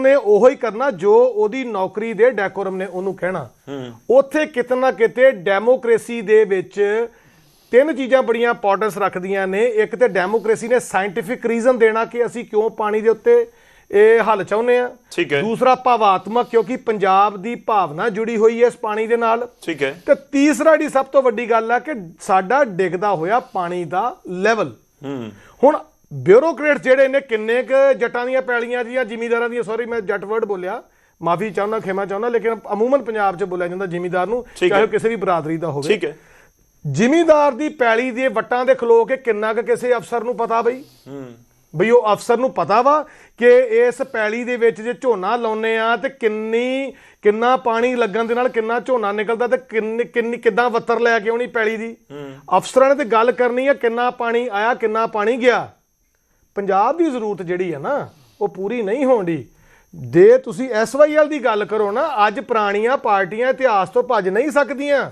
ਨੇ ਉਹੋ ਹੀ ਕਰਨਾ ਜੋ ਉਹਦੀ ਨੌਕਰੀ ਦੇ ਡੈਕੋਰਮ ਨੇ ਉਹਨੂੰ ਕਹਿਣਾ। ਉੱਥੇ ਕਿਤਨਾ ਕਿਤੇ ਡੈਮੋਕ੍ਰੇਸੀ ਦੇ ਵਿੱਚ ਤਿੰਨ ਚੀਜ਼ਾਂ ਬੜੀਆਂ ਇੰਪੋਰਟੈਂਸ ਰੱਖਦੀਆਂ ਨੇ। ਇੱਕ ਤੇ ਡੈਮੋਕ੍ਰੇਸੀ ਨੇ ਸਾਇੰਟਿਫਿਕ ਰੀਜ਼ਨ ਦੇਣਾ ਕਿ ਅਸੀਂ ਕਿਉਂ ਪਾਣੀ ਦੇ ਉੱਤੇ ਇਹ ਹੱਲ ਚਾਹੁੰਦੇ ਆ ਠੀਕ ਹੈ। ਦੂਸਰਾ ਭਾਵਾਤਮਕ ਕਿਉਂਕਿ ਪੰਜਾਬ ਦੀ ਭਾਵਨਾ ਜੁੜੀ ਹੋਈ ਹੈ ਇਸ ਪਾਣੀ ਦੇ ਨਾਲ। ਠੀਕ ਹੈ। ਤੇ ਤੀਸਰਾ ਜਿਹੜੀ ਸਭ ਤੋਂ ਵੱਡੀ ਗੱਲ ਆ ਕਿ ਸਾਡਾ ਡਿੱਗਦਾ ਹੋਇਆ ਪਾਣੀ ਦਾ ਲੈਵਲ ਹੂੰ। ਹੁਣ ਬਿਊਰੋਕਰੇਟ ਜਿਹੜੇ ਨੇ ਕਿੰਨੇ ਕ ਜੱਟਾਂ ਦੀਆਂ ਪੈਲੀਆਂ ਦੀਆਂ ਜ਼ਿਮੀਂਦਾਰਾਂ ਦੀਆਂ ਸੌਰੀ ਮੈਂ ਜੱਟ ਵਰਡ ਬੋਲਿਆ। ਮਾਫੀ ਚਾਹੁੰਦਾ ਖਿਮਾ ਚਾਹੁੰਦਾ ਲੇਕਿਨ ਅਮੂਮਨ ਪੰਜਾਬ 'ਚ ਬੋਲਿਆ ਜਾਂਦਾ ਜ਼ਿਮੀਂਦਾਰ ਨੂੰ ਚਾਹੇ ਕਿਸੇ ਵੀ ਬਰਾਦਰੀ ਦਾ ਹੋਵੇ। ਠੀਕ ਹੈ। ਜ਼ਿਮੀਂਦਾਰ ਦੀ ਪੈਲੀ ਦੇ ਵੱਟਾਂ ਦੇ ਖਲੋ ਕੇ ਕਿੰਨਾ ਕ ਕਿਸੇ ਅਫਸਰ ਨੂੰ ਪਤਾ ਬਈ? ਹੂੰ। ਬਈ ਉਹ ਅਫਸਰ ਨੂੰ ਪਤਾ ਵਾ ਕਿ ਇਸ ਪੈਲੀ ਦੇ ਵਿੱਚ ਜੇ ਝੋਨਾ ਲਾਉਨੇ ਆ ਤੇ ਕਿੰਨੀ ਕਿੰਨਾ ਪਾਣੀ ਲੱਗਣ ਦੇ ਨਾਲ ਕਿੰਨਾ ਝੋਨਾ ਨਿਕਲਦਾ ਤੇ ਕਿੰਨੀ ਕਿੰਨੀ ਕਿੱਦਾਂ ਵੱਤਰ ਲੈ ਕੇ ਆਉਣੀ ਪੈਲੀ ਦੀ? ਅਫਸਰਾਂ ਨੇ ਤੇ ਗੱਲ ਕਰਨੀ ਆ ਕਿੰਨਾ ਪਾਣੀ ਆਇਆ ਕਿੰਨਾ ਪਾਣੀ ਗਿਆ। ਪੰਜਾਬ ਦੀ ਜ਼ਰੂਰਤ ਜਿਹੜੀ ਹੈ ਨਾ ਉਹ ਪੂਰੀ ਨਹੀਂ ਹੋਣੀ ਦੇ ਤੁਸੀਂ ਐਸਵਾਈਐਲ ਦੀ ਗੱਲ ਕਰੋ ਨਾ ਅੱਜ ਪੁਰਾਣੀਆਂ ਪਾਰਟੀਆਂ ਇਤਿਹਾਸ ਤੋਂ ਭੱਜ ਨਹੀਂ ਸਕਦੀਆਂ।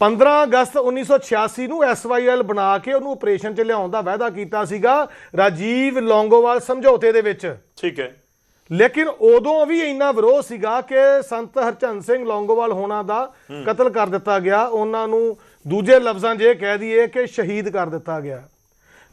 15 ਅਗਸਤ 1986 ਨੂੰ ਐਸਵਾਈਐਲ ਬਣਾ ਕੇ ਉਹਨੂੰ ਆਪਰੇਸ਼ਨ 'ਚ ਲਿਆਉਣ ਦਾ ਵਾਅਦਾ ਕੀਤਾ ਸੀਗਾ ਰਾਜੀਵ ਲੌਂਗੋਵਾਲ ਸਮਝੌਤੇ ਦੇ ਵਿੱਚ। ਠੀਕ ਹੈ। ਲੇਕਿਨ ਉਦੋਂ ਵੀ ਇੰਨਾ ਵਿਰੋਧ ਸੀਗਾ ਕਿ ਸੰਤ ਹਰਚੰਦ ਸਿੰਘ ਲੌਂਗੋਵਾਲ ਹੋਣਾ ਦਾ ਕਤਲ ਕਰ ਦਿੱਤਾ ਗਿਆ। ਉਹਨਾਂ ਨੂੰ ਦੂਜੇ ਲਫ਼ਜ਼ਾਂ 'ਚ ਇਹ ਕਹਿ ਦਈਏ ਕਿ ਸ਼ਹੀਦ ਕਰ ਦਿੱਤਾ ਗਿਆ।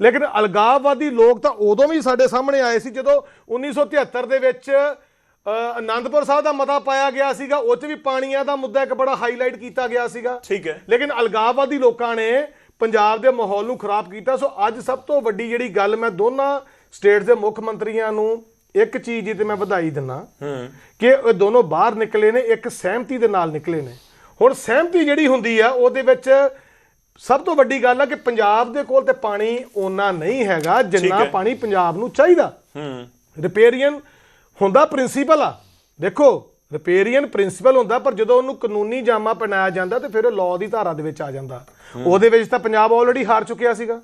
ਲੇਕਿਨ ਅਲਗਾਵਵਾਦੀ ਲੋਕ ਤਾਂ ਉਦੋਂ ਵੀ ਸਾਡੇ ਸਾਹਮਣੇ ਆਏ ਸੀ ਜਦੋਂ 1973 ਦੇ ਵਿੱਚ ਅ, ਆਨੰਦਪੁਰ ਸਾਹਿਬ ਦਾ ਮਤਾ ਪਾਇਆ ਗਿਆ ਸੀਗਾ ਉਹ 'ਚ ਵੀ ਪਾਣੀਆਂ ਦਾ ਮੁੱਦਾ ਇੱਕ ਬੜਾ ਹਾਈਲਾਈਟ ਕੀਤਾ ਗਿਆ ਸੀਗਾ। ਠੀਕ ਹੈ। ਲੇਕਿਨ ਅਲਗਾਵਵਾਦੀ ਲੋਕਾਂ ਨੇ ਪੰਜਾਬ ਦੇ ਮਾਹੌਲ ਨੂੰ ਖਰਾਬ ਕੀਤਾ। ਸੋ ਅੱਜ ਸਭ ਤੋਂ ਵੱਡੀ ਜਿਹੜੀ ਗੱਲ ਮੈਂ ਦੋਨਾਂ ਸਟੇਟਸ ਦੇ ਮੁੱਖ ਮੰਤਰੀਆਂ ਨੂੰ ਇੱਕ ਚੀਜ਼ ਦੀ ਤੇ ਮੈਂ ਵਧਾਈ ਦਿੰਨਾ ਹੂੰ। ਕਿ ਇਹ ਦੋਨੋਂ ਬਾਹਰ ਨਿਕਲੇ ਨੇ ਇੱਕ ਸਹਿਮਤੀ ਦੇ ਨਾਲ ਨਿਕਲੇ ਨੇ। ਹੁਣ ਸਹਿਮਤੀ ਜਿਹੜੀ ਹੁੰਦੀ ਆ ਉਹਦੇ ਵਿੱਚ ਸਭ ਤੋਂ ਵੱਡੀ ਗੱਲ ਆ ਕਿ ਪੰਜਾਬ ਦੇ ਕੋਲ ਤੇ ਪਾਣੀ ਓਨਾ ਨਹੀਂ ਹੈਗਾ ਜਿੰਨਾ। ਪਾਣੀ ਪੰਜਾਬ ਨੂੰ ਚਾਹੀਦਾ। ਹੂੰ। ਰਿਪੇਰੀਅਨ ਹੁੰਦਾ ਪ੍ਰਿੰਸੀਪਲ ਆ। ਦੇਖੋ ਰਿਪੇਰੀਅਨ ਪ੍ਰਿੰਸੀਪਲ ਹੁੰਦਾ ਪਰ ਜਦੋਂ ਉਹਨੂੰ ਕਾਨੂੰਨੀ ਜਾਮਾ ਪਹਿਨਾਇਆ ਜਾਂਦਾ ਤੇ ਫਿਰ ਉਹ ਲਾਅ ਦੀ ਧਾਰਾ ਦੇ ਵਿੱਚ ਆ ਜਾਂਦਾ। ਉਹਦੇ ਵਿੱਚ ਤਾਂ ਪੰਜਾਬ ਆਲਰੇਡੀ ਹਾਰ ਚੁੱਕਿਆ ਸੀਗਾ।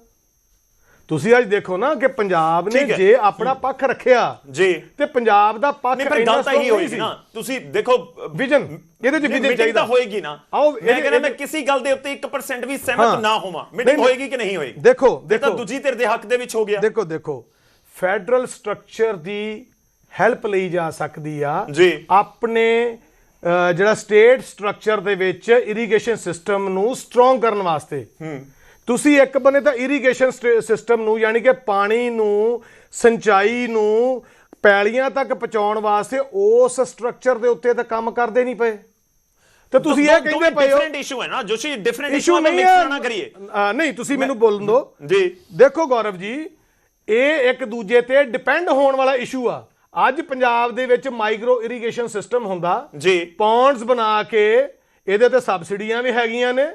ਤੁਸੀਂ ਅੱਜ ਦੇਖੋ ਨਾ ਕਿ ਪੰਜਾਬ ਨੇ ਹੈ। ਜੇ ਆਪਣਾ ਪੱਖ ਰੱਖਿਆ ਜੀ। ਤੇ ਪੰਜਾਬ ਦਾ ਪੱਖ ਨਹੀਂ ਪਰ ਇੰਨਾ ਗੱਲ ਤਾਂ ਹੀ ਸੀ। ਨਾ। ਤੁਸੀਂ ਦੇਖੋ ਵਿਜ਼ਨ ਇਹਦੇ ਚ ਵਿਜ਼ਨ ਚਾਹੀਦਾ। ਹੋਏਗੀ ਨਾ। ਆਓ, ਮੈਂ ਕਹਿੰਦਾ ਮੈਂ ਕਿਸੇ ਗੱਲ ਦੇ ਉੱਤੇ 1% ਵੀ ਹਾਂ। ਸਹਿਮਤ ਨਾ ਹੋਵਾਂ। ਮੀਟਿੰਗ। ਹੋਏਗੀ ਕਿ ਨਹੀਂ ਹੋਏਗੀ? ਦੇਖੋ ਇਹ ਤਾਂ ਦੇਖੋ। ਦੂਜੀ ਧਿਰ ਦੇ ਹੱਕ ਦੇ ਵਿੱਚ ਹੋ ਗਿਆ। ਦੇਖੋ ਦੇਖੋ। ਫੈਡਰਲ ਸਟਰਕਚਰ ਦੀ ਹੈਲਪ ਲਈ ਜਾ ਸਕਦੀ ਆ। ਜੀ। ਆਪਣੇ ਜਿਹੜਾ ਸਟੇਟ ਸਟਰਕਚਰ ਦੇ ਵਿੱਚ ਇਰੀਗੇਸ਼ਨ ਸਿਸਟਮ ਨੂੰ ਸਟਰੋਂਗ ਕਰਨ ਵਾਸਤੇ। ਤੁਸੀਂ ਇੱਕ ਬੰਨੇ ਤਾਂ ਇਰੀਗੇਸ਼ਨ ਸਿਸਟਮ ਨੂੰ ਯਾਨੀ ਕਿ ਪਾਣੀ ਨੂੰ ਸਿੰਚਾਈ ਨੂੰ ਪੈਲੀਆਂ ਤੱਕ ਪਹੁੰਚਾਉਣ ਵਾਸਤੇ ਉਸ ਸਟਰਕਚਰ ਦੇ ਉੱਤੇ ਤਾਂ ਕੰਮ ਕਰਦੇ ਨਹੀਂ ਪਏ। ਤੇ ਤੁਸੀਂ ਇਹ ਕਹਿੰਦੇ ਪਏ ਹੋ ਡਿਫਰੈਂਟ ਇਸ਼ੂ ਹੈ ਨਾ ਜੋਸ਼ੀ ਡਿਫਰੈਂਟ ਇਸ਼ੂ ਨਹੀਂ ਮਿਕਸ ਨਾ ਕਰੀਏ। ਨਹੀਂ ਤੁਸੀਂ ਮੈਨੂੰ ਬੋਲਣ ਦਿਓ। ਜੀ। ਦੇਖੋ ਗੌਰਵ ਜੀ ਇਹ ਇੱਕ ਦੂਜੇ ਤੇ ਡਿਪੈਂਡ ਹੋਣ ਵਾਲਾ ਇਸ਼ੂ ਆ। ਅੱਜ ਪੰਜਾਬ ਦੇ ਵਿੱਚ ਮਾਈਕਰੋ ਇਰੀਗੇਸ਼ਨ ਸਿਸਟਮ ਹੁੰਦਾ। ਜੀ। ਪੌਂਡਸ ਬਣਾ ਕੇ ਇਹਦੇ ਤੇ ਸਬਸਿਡੀਆਂ ਵੀ ਹੈਗੀਆਂ ਨੇ।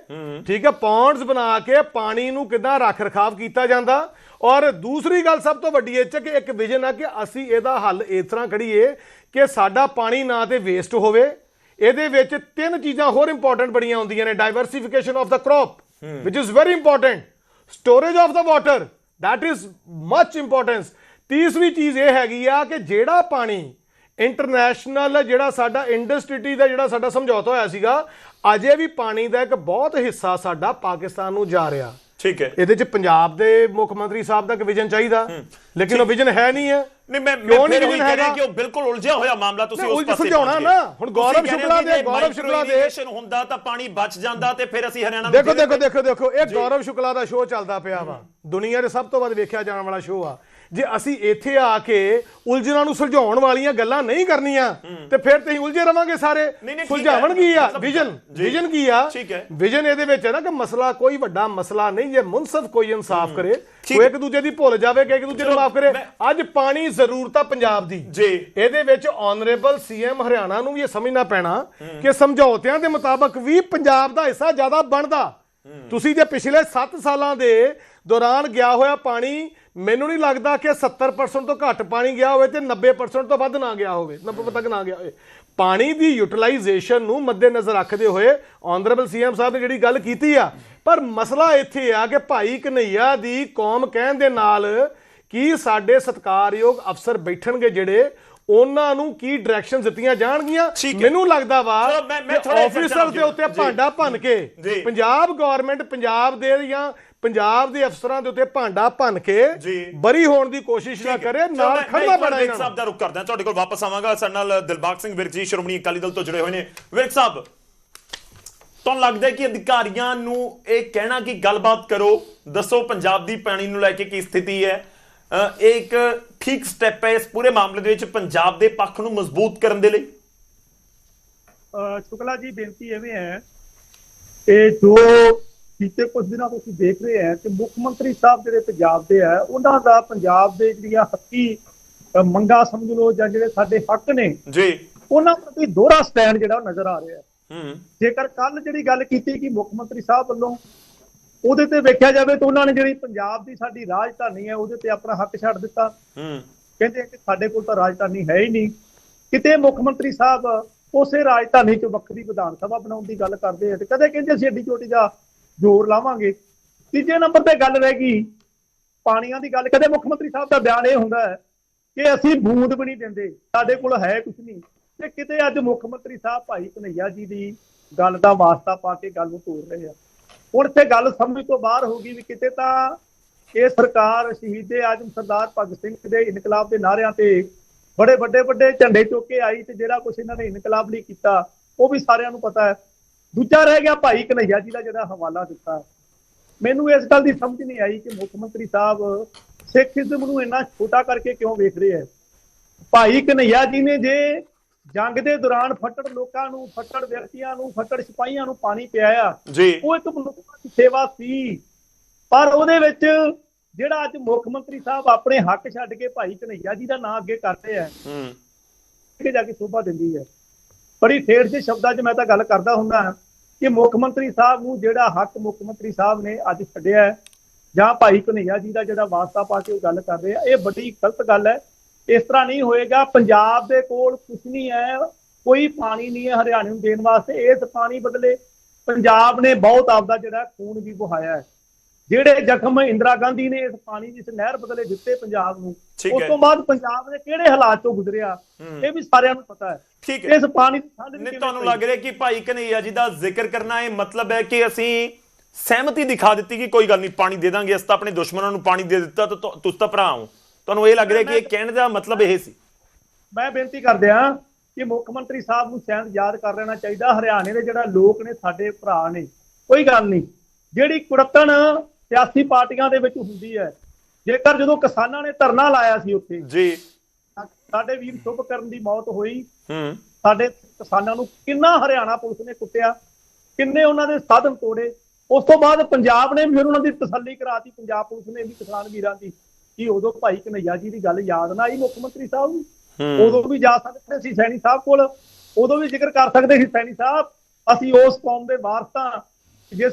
ਠੀਕ ਹੈ ਪੌਂਡਸ ਬਣਾ ਕੇ ਪਾਣੀ ਨੂੰ ਕਿਦਾਂ ਰੱਖ ਰਖਾਵ ਕੀਤਾ ਜਾਂਦਾ। ਔਰ ਦੂਸਰੀ ਗੱਲ ਸਭ ਤੋਂ ਵੱਡੀ ਇਹ ਚ ਕਿ ਇੱਕ ਵਿਜ਼ਨ ਆ ਕਿ ਅਸੀਂ ਇਹਦਾ ਹੱਲ ਇਸ ਤਰ੍ਹਾਂ ਕਰੀਏ ਕਿ ਸਾਡਾ ਪਾਣੀ ਨਾ ਤੇ ਵੇਸਟ ਹੋਵੇ। ਇਹਦੇ ਵਿੱਚ ਤਿੰਨ ਚੀਜ਼ਾਂ ਹੋਰ ਇੰਪੋਰਟੈਂਟ ਬੜੀਆਂ ਹੁੰਦੀਆਂ ਨੇ diversification of the crop which is very important storage of the water that is much importance ਤੀਸਰੀ ਚੀਜ਼ ਇਹ ਹੈਗੀ ਆ ਕਿ ਜਿਹੜਾ ਪਾਣੀ ਇੰਟਰਨੈਸ਼ਨਲ ਜਿਹੜਾ ਸਾਡਾ ਇੰਡਸਟਰੀ ਦਾ ਜਿਹੜਾ ਸਾਡਾ ਸਮਝੌਤਾ ਹੋਇਆ ਸੀਗਾ ਅਜੇ ਵੀ ਪਾਣੀ ਦਾ ਇੱਕ ਬਹੁਤ ਹਿੱਸਾ ਸਾਡਾ ਪਾਕਿਸਤਾਨ ਨੂੰ ਜਾ ਰਿਹਾ। ਠੀਕ ਹੈ। ਇਹਦੇ ਚ ਪੰਜਾਬ ਦੇ ਮੁੱਖ ਮੰਤਰੀ ਸਾਹਿਬ ਦਾ ਇੱਕ ਵਿਜ਼ਨ ਚਾਹੀਦਾ ਲੇਕਿਨ ਉਹ ਵਿਜ਼ਨ ਹੈ ਨਹੀਂ ਹੈ। ਨਹੀਂ ਮੈਂ ਕਿਉਂ ਮੈਂ ਨਹੀਂ ਹੈਗਾ? ਕਿ ਉਹ ਬਿਲਕੁਲ ਉਲਝਿਆ ਹੋਇਆ ਮਾਮਲਾ ਤੁਸੀਂ ਉਸ ਪਾਸੇ ਸੁਲਝਾਉਣਾ ਪਹੁੰਚ ਨਾ। ਹੁਣ ਗੌਰਵ ਸ਼ੁਕਲਾ ਦੇ- ਗੌਰਵ ਸ਼ੁਕਲਾ ਦੇ- ਹੁੰਦਾ ਤਾਂ ਪਾਣੀ ਬਚ ਜਾਂਦਾ ਤੇ ਫਿਰ ਅਸੀਂ ਹਰਿਆਣਾ ਦੇਖੋ ਦੇਖੋ ਦੇਖੋ ਦੇਖੋ ਇਹ ਗੌਰਵ ਸ਼ੁਕਲਾ ਦਾ ਸ਼ੋਅ ਚੱਲਦਾ ਪਿਆ ਵਾ। ਦੁਨੀਆ ਦੇ ਸਭ ਤੋਂ ਵੱਧ ਵੇਖਿਆ ਜਾਣ ਵਾਲਾ ਸ਼ੋਅ ਆ। ਜੇ ਅਸੀਂ ਇੱਥੇ ਆ ਕੇ ਉਲਝਣਾਂ ਨੂੰ ਸੁਲਝਾਉਣ ਵਾਲੀਆਂ ਗੱਲਾਂ ਨਹੀਂ ਕਰਨੀਆਂ ਤੇ ਫਿਰ ਤੇ ਉਲਝੇ ਰਵਾਂਗੇ ਸਾਰੇ। ਸੁਲਝਾਵਣ ਕੀ ਆ? ਵਿਜ਼ਨ। ਵਿਜ਼ਨ ਕੀ ਆ। ਵਿਜ਼ਨ ਇਹਦੇ ਵਿੱਚ ਹੈ ਨਾ ਕਿ ਮਸਲਾ ਕੋਈ ਵੱਡਾ ਮਸਲਾ ਨਹੀਂ ਜੇ ਮੁਨਸਫ ਕੋਈ ਇਨਸਾਫ ਕਰੇ ਕੋਈ। ਇੱਕ ਦੂਜੇ ਦੀ ਭੁੱਲ ਜਾਵੇ ਕਿ ਇੱਕ ਦੂਜੇ ਨੂੰ ਮਾਫ ਕਰੇ। ਅੱਜ ਪਾਣੀ ਜ਼ਰੂਰਤ ਆ ਪੰਜਾਬ ਦੀ। ਜੀ। ਇਹਦੇ ਵਿੱਚ ਆਨਰੇਬਲ ਸੀਐਮ ਹਰਿਆਣਾ ਨੂੰ ਵੀ ਇਹ ਸਮਝਣਾ ਪੈਣਾ ਕਿ ਸਮਝੌਤਿਆਂ ਦੇ ਮੁਤਾਬਕ ਵੀ ਪੰਜਾਬ ਦਾ ਹਿੱਸਾ ਜ਼ਿਆਦਾ ਬਣਦਾ। ਤੁਸੀਂ ਜੇ ਪਿਛਲੇ 7 ਸਾਲਾਂ ਦੇ ਦੌਰਾਨ ਗਿਆ ਹੋਇਆ ਪਾਣੀ ਮੈਨੂੰ ਨਹੀਂ ਲੱਗਦਾ ਕਿ 70% ਤੋਂ ਘੱਟ ਪਾਣੀ ਗਿਆ ਹੋਵੇ ਤੇ 90% ਤੋਂ ਵੱਧ ਨਾ ਗਿਆ ਹੋਵੇ 90 ਤੱਕ ਨਾ ਗਿਆ ਹੋਵੇ ਪਾਣੀ ਦੀ ਯੂਟਿਲਾਈਜੇਸ਼ਨ ਨੂੰ ਮੱਦੇਨਜ਼ਰ ਰੱਖਦੇ ਹੋਏ ਆਨਰੇਬਲ ਸੀਐਮ ਸਾਹਿਬ ਨੇ ਜਿਹੜੀ ਗੱਲ ਕੀਤੀ ਆ ਪਰ ਮਸਲਾ ਇੱਥੇ ਆ ਕਿ ਭਾਈ ਕਨਈਆ ਦੀ ਕੌਮ ਕਹਿਣ ਦੇ ਨਾਲ ਕੀ ਸਾਡੇ ਸਤਕਾਰਯੋਗ ਅਫਸਰ ਬੈਠਣਗੇ ਜਿਹੜੇ ਉਹਨਾਂ ਨੂੰ ਕੀ ਡਾਇਰੈਕਸ਼ਨ ਦਿੱਤੀਆਂ ਜਾਣਗੀਆਂ। ਮੈਨੂੰ ਲੱਗਦਾ ਵਾ ਆਫੀਸਰ ਦੇ ਉੱਤੇ। ਭਾਂਡਾ ਭੰਨ ਕੇ। ਪੰਜਾਬ ਗਵਰਨਮੈਂਟ ਪੰਜਾਬ ਦੇ ਜਾਂ ਪੰਜਾਬ ਦੇ ਅਫਸਰਾਂ ਦੇ ਉੱਤੇ ਭਾਂਡਾ ਭੰਨ ਕੇ। ਬਰੀ ਹੋਣ ਦੀ ਕੋਸ਼ਿਸ਼ ਨਾ ਕਰੇ ਨਾਲ ਖੜਨਾ ਪੈਣਾ ਵਿਰਕ ਇਹਨਾਂ ਸਾਹਿਬ ਦਾ ਰੁਕ ਕਰਦਾ ਤੁਹਾਡੇ ਕੋਲ ਵਾਪਸ ਆਵਾਂਗਾ। ਸਾਡੇ ਨਾਲ ਦਿਲਬਾਗ ਸਿੰਘ ਵਿਰਕ ਜੀ ਸ਼੍ਰੋਮਣੀ ਅਕਾਲੀ ਦਲ ਤੋਂ ਜੁੜੇ ਹੋਏ ਨੇ। ਵਿਰਕ ਸਾਹਿਬ ਤੁਹਾਨੂੰ ਲੱਗਦਾ ਹੈ ਕਿ ਅਧਿਕਾਰੀਆਂ ਨੂੰ ਇਹ ਕਹਿਣਾ ਕਿ ਗੱਲਬਾਤ ਕਰੋ ਦੱਸੋ ਪੰਜਾਬ ਦੀ ਪਾਣੀ ਨੂੰ ਲੈ ਕੇ ਕੀ ਸਥਿਤੀ ਹੈ। ਇਹ ਇੱਕ ਠੀਕ ਸਟੈਪ ਹੈ ਇਸ ਪੂਰੇ ਮਾਮਲੇ ਦੇ ਵਿੱਚ ਪੰਜਾਬ ਦੇ ਪੱਖ ਨੂੰ ਮਜ਼ਬੂਤ ਕਰਨ ਦੇ ਲਈ। ਸ਼ੁਕਲਾ ਜੀ ਬੇਨਤੀ ਐਵੇਂ ਹੈ ਕਿ ਜੋ ਪਿਛਲੇ ਕੁਝ ਦਿਨਾਂ ਤੋਂ ਅਸੀਂ ਦੇਖ ਰਹੇ ਹਾਂ ਕਿ ਮੁੱਖ ਮੰਤਰੀ ਸਾਹਿਬ ਜਿਹੜੇ ਪੰਜਾਬ ਦੇ ਹੈ ਉਹਨਾਂ ਦਾ ਪੰਜਾਬ ਦੇ ਜਿਹੜੀਆਂ ਹੱਕੀ ਮੰਗਾਂ ਸਮਝ ਲਓ ਜਾਂ ਜਿਹੜੇ ਸਾਡੇ ਹੱਕ ਨੇ ਜੀ। ਉਹਨਾਂ ਪ੍ਰਤੀ ਦੋਹਰਾ ਸਟੈਂਡ ਜਿਹੜਾ ਉਹ ਨਜ਼ਰ ਆ ਰਿਹਾ। ਹੈ। ਹੂੰ ਜੇਕਰ ਕੱਲ ਜਿਹੜੀ ਗੱਲ ਕੀਤੀ ਕਿ ਮੁੱਖ ਮੰਤਰੀ ਸਾਹਿਬ ਵੱਲੋਂ ਉਹਦੇ ਤੇ ਵੇਖਿਆ ਜਾਵੇ ਤਾਂ ਉਹਨਾਂ ਨੇ ਜਿਹੜੀ ਪੰਜਾਬ ਦੀ ਸਾਡੀ ਰਾਜਧਾਨੀ ਹੈ ਉਹਦੇ ਤੇ ਆਪਣਾ ਹੱਕ ਛੱਡ ਦਿੱਤਾ। ਹੂੰ। ਕਹਿੰਦੇ ਕਿ ਸਾਡੇ ਕੋਲ ਤਾਂ ਰਾਜਧਾਨੀ ਹੈ ਹੀ ਨਹੀਂ। ਕਿਤੇ ਮੁੱਖ ਮੰਤਰੀ ਸਾਹਿਬ ਉਸੇ ਰਾਜਧਾਨੀ 'ਚ ਵੱਖਰੀ ਵਿਧਾਨ ਸਭਾ ਬਣਾਉਣ ਦੀ ਗੱਲ ਕਰਦੇ ਆ ਤੇ ਕਦੇ ਕਹਿੰਦੇ ਅਸੀਂ ਏਡੀ ਚੋਟੀ ਦਾ ਜ਼ੋਰ ਲਾਵਾਂਗੇ। ਤੀਜੇ ਨੰਬਰ ਤੇ ਗੱਲ ਰਹਿ ਗਈ। ਪਾਣੀਆਂ ਦੀ ਗੱਲ। ਕਦੇ ਮੁੱਖ ਮੰਤਰੀ ਸਾਹਿਬ ਦਾ ਬਿਆਨ ਇਹ ਹੁੰਦਾ ਹੈ ਕਿ ਅਸੀਂ ਬੂੰਦ ਵੀ ਨਹੀਂ ਦਿੰਦੇ। ਸਾਡੇ ਕੋਲ ਹੈ ਕੁਝ ਨਹੀਂ। ਤੇ ਕਿਤੇ ਅੱਜ ਮੁੱਖ ਮੰਤਰੀ ਸਾਹਿਬ ਭਾਈ ਕਨਈਆ ਜੀ ਦੀ ਗੱਲ ਦਾ ਵਾਸਤਾ ਪਾ ਕੇ ਗੱਲ ਨੂੰ ਤੋੜ ਰਹੇ ਆ। ਹੁਣ ਇੱਥੇ ਗੱਲ ਸਮਝ ਤੋਂ ਬਾਹਰ ਹੋ ਗਈ ਵੀ ਕਿਤੇ ਤਾਂ ਇਹ ਸਰਕਾਰ ਸ਼ਹੀਦੇ ਆਜਮ ਸਰਦਾਰ ਭਗਤ ਸਿੰਘ ਦੇ ਇਨਕਲਾਬ ਦੇ ਨਾਅਰਿਆਂ ਤੇ ਬੜੇ ਵੱਡੇ ਵੱਡੇ ਝੰਡੇ ਚੁੱਕ ਕੇ ਆਈ ਤੇ ਜਿਹੜਾ ਕੁਝ ਇਹਨਾਂ ਨੇ ਇਨਕਲਾਬ ਲਈ ਕੀਤਾ, ਉਹ ਵੀ ਸਾਰਿਆਂ ਨੂੰ ਪਤਾ ਹੈ। ਦੂਜਾ ਰਹਿ ਗਿਆ ਭਾਈ ਕਨਈਆ ਜੀ ਦਾ ਜਿਹੜਾ ਹਵਾਲਾ ਦਿੱਤਾ। ਮੈਨੂੰ ਇਸ ਗੱਲ ਦੀ ਸਮਝ ਨਹੀਂ ਆਈ ਕਿ ਮੁੱਖ ਮੰਤਰੀ ਸਾਹਿਬ ਸਿੱਖੀਜ਼ਮ ਨੂੰ ਇੰਨਾ ਛੋਟਾ ਕਰਕੇ ਕਿਉਂ ਵੇਖ ਰਹੇ ਹੈ। ਭਾਈ ਕਨਈਆ ਜੀ ਨੇ ਜੇ ਜੰਗ ਦੇ ਦੌਰਾਨ ਫੱਟੜ ਲੋਕਾਂ ਨੂੰ ਫੱਟੜ ਵਿਅਕਤੀਆਂ ਨੂੰ ਫੱਟੜ ਸਿਪਾਹੀਆਂ ਨੂੰ ਪਾਣੀ ਪਿਆਇਆ ਉਹ ਇੱਕ ਮਨੁੱਖਤਾ ਦੀ ਸੇਵਾ ਸੀ। ਪਰ ਉਹਦੇ ਵਿੱਚ ਜਿਹੜਾ ਅੱਜ ਮੁੱਖ ਮੰਤਰੀ ਸਾਹਿਬ ਆਪਣੇ ਹੱਕ ਛੱਡ ਕੇ ਭਾਈ ਕਨਈਆ ਜੀ ਦਾ ਨਾਂ ਅੱਗੇ ਕਰਦੇ ਆ ਹੂੰ ਕਿ ਜਾ ਕੇ ਸੋਭਾ ਦਿੰਦੀ ਹੈ। ਬੜੀ ਠੇਠ ਦੇ ਸ਼ਬਦਾਂ 'ਚ ਮੈਂ ਤਾਂ ਗੱਲ ਕਰਦਾ ਹੁੰਦਾ ਹਾਂ। ਕਿ ਮੁੱਖ ਮੰਤਰੀ ਸਾਹਿਬ ਨੂੰ ਜਿਹੜਾ ਹੱਕ ਮੁੱਖ ਮੰਤਰੀ ਸਾਹਿਬ ਨੇ ਅੱਜ ਛੱਡਿਆ ਜਾਂ ਭਾਈ ਕਨਈਆ ਜੀ ਦਾ ਜਿਹੜਾ ਵਾਸਤਾ ਪਾ ਕੇ ਉਹ ਗੱਲ ਕਰ ਰਹੇ ਆ, ਇਹ ਬੜੀ ਗਲਤ ਗੱਲ ਹੈ। ਇਸ ਤਰ੍ਹਾਂ ਨਹੀਂ ਹੋਏਗਾ, ਪੰਜਾਬ ਦੇ ਕੋਲ ਕੁਝ ਨਹੀਂ ਹੈ, ਕੋਈ ਪਾਣੀ ਨਹੀਂ ਹੈ ਹਰਿਆਣੇ ਨੂੰ ਦੇਣ ਵਾਸਤੇ, ਇਸ ਪਾਣੀ ਬਦਲੇ ਪੰਜਾਬ ਨੇ ਬਹੁਤ ਆਪਦਾ ਜਿਹੜਾ ਖੂਨ ਵੀ ਵਹਾਇਆ ਹੈ। ਜਿਹੜੇ ਜ਼ਖਮ ਇੰਦਰਾ ਗਾਂਧੀ ਨੇ ਇਸ ਪਾਣੀ ਦੀ ਇਸ ਨਹਿਰ ਬਦਲੇ ਦਿੱਤੇ ਪੰਜਾਬ ਨੂੰ ਉਸ। ਤੋਂ ਬਾਅਦ ਪੰਜਾਬ ਨੇ ਕਿਹੜੇ ਹਾਲਾਤ ਤੋਂ ਗੁਜ਼ਰਿਆ। ਇਹ ਵੀ ਸਾਰਿਆਂ ਨੂੰ ਪਤਾ ਹੈ ਠੀਕ ਹੈ ਇਸ ਪਾਣੀ ਦੀ ਠੰਡ ਨਹੀਂ ਤੁਹਾਨੂੰ? ਲੱਗ ਰਿਹਾ ਕਿ ਭਾਈ ਕਨਈਆ ਜੀ ਦਾ ਜ਼ਿਕਰ ਕਰਨਾ ਇਹ ਮਤਲਬ ਹੈ ਕਿ ਅਸੀਂ ਸਹਿਮਤੀ ਦਿਖਾ ਦਿੱਤੀ ਕਿ ਕੋਈ ਗੱਲ ਨਹੀਂ ਪਾਣੀ ਦੇ ਦਾਂਗੇ ਅਸੀਂ ਤਾਂ ਆਪਣੇ ਦੁਸ਼ਮਣਾਂ ਨੂੰ ਪਾਣੀ ਦੇ ਦਿੱਤਾ ਤਾਂ ਤੁ- ਤੁਸੀਂ ਤਾਂ ਭਰਾ ਹੋ ਤੁਹਾਨੂੰ ਇਹ ਲੱਗ ਰਿਹਾ ਕਿ ਇਹ ਕਹਿਣ ਦਾ ਮਤਲਬ ਇਹ ਸੀ ਮੈਂ ਬੇਨਤੀ ਕਰਦੇ ਆ ਕਿ ਮੁੱਖ ਮੰਤਰੀ ਸਾਹਿਬ ਨੂੰ ਸ਼ਾਇਦ ਯਾਦ ਕਰ ਲੈਣਾ ਚਾਹੀਦਾ ਹਰਿਆਣੇ ਦੇ ਜਿਹੜਾ ਲੋਕ ਨੇ ਸਾਡੇ ਭਰਾ ਨੇ ਕੋਈ ਗੱਲ ਨਹੀਂ ਜਿਹੜੀ ਕੁੜੱਤਣ ਸਿਆਸੀ ਪਾਰਟੀਆਂ ਦੇ ਵਿੱਚ ਹੁੰਦੀ ਹੈ। ਜੇਕਰ ਜਦੋਂ ਕਿਸਾਨਾਂ ਨੇ ਧਰਨਾ ਲਾਇਆ ਸੀ ਉੱਥੇ ਜੀ। ਸਾਡੇ ਵੀਰ ਸ਼ੁਭ ਕਰਨ ਦੀ ਮੌਤ ਹੋਈ। ਹੂੰ। ਸਾਡੇ ਕਿਸਾਨਾਂ ਨੂੰ ਕਿੰਨਾ ਹਰਿਆਣਾ ਪੁਲਿਸ ਨੇ ਕੁੱਟਿਆ ਕਿੰਨੇ ਉਹਨਾਂ ਦੇ ਸਾਧਨ ਤੋੜੇ। ਉਸ ਤੋਂ ਬਾਅਦ ਪੰਜਾਬ ਨੇ ਵੀ ਫਿਰ ਉਹਨਾਂ ਦੀ ਤਸੱਲੀ ਕਰਾਤੀ ਪੰਜਾਬ ਪੁਲਿਸ ਨੇ ਵੀ ਕਿਸਾਨ ਵੀਰਾਂ ਦੀ। ਕਿ ਉਦੋਂ ਭਾਈ ਕਨਈਆ ਜੀ ਦੀ ਗੱਲ ਯਾਦ ਨਾ ਆਈ ਮੁੱਖ ਮੰਤਰੀ ਸਾਹਿਬ ਨੂੰ? ਹੂੰ। ਉਦੋਂ ਵੀ ਜਾ ਸਕਦੇ ਸੀ ਸੈਣੀ ਸਾਹਿਬ ਕੋਲ ਉਦੋਂ ਵੀ ਜ਼ਿਕਰ ਕਰ ਸਕਦੇ ਸੀ ਸੈਣੀ ਸਾਹਿਬ। ਅਸੀਂ ਉਸ ਕੌਮ ਦੇ ਵਾਰਸ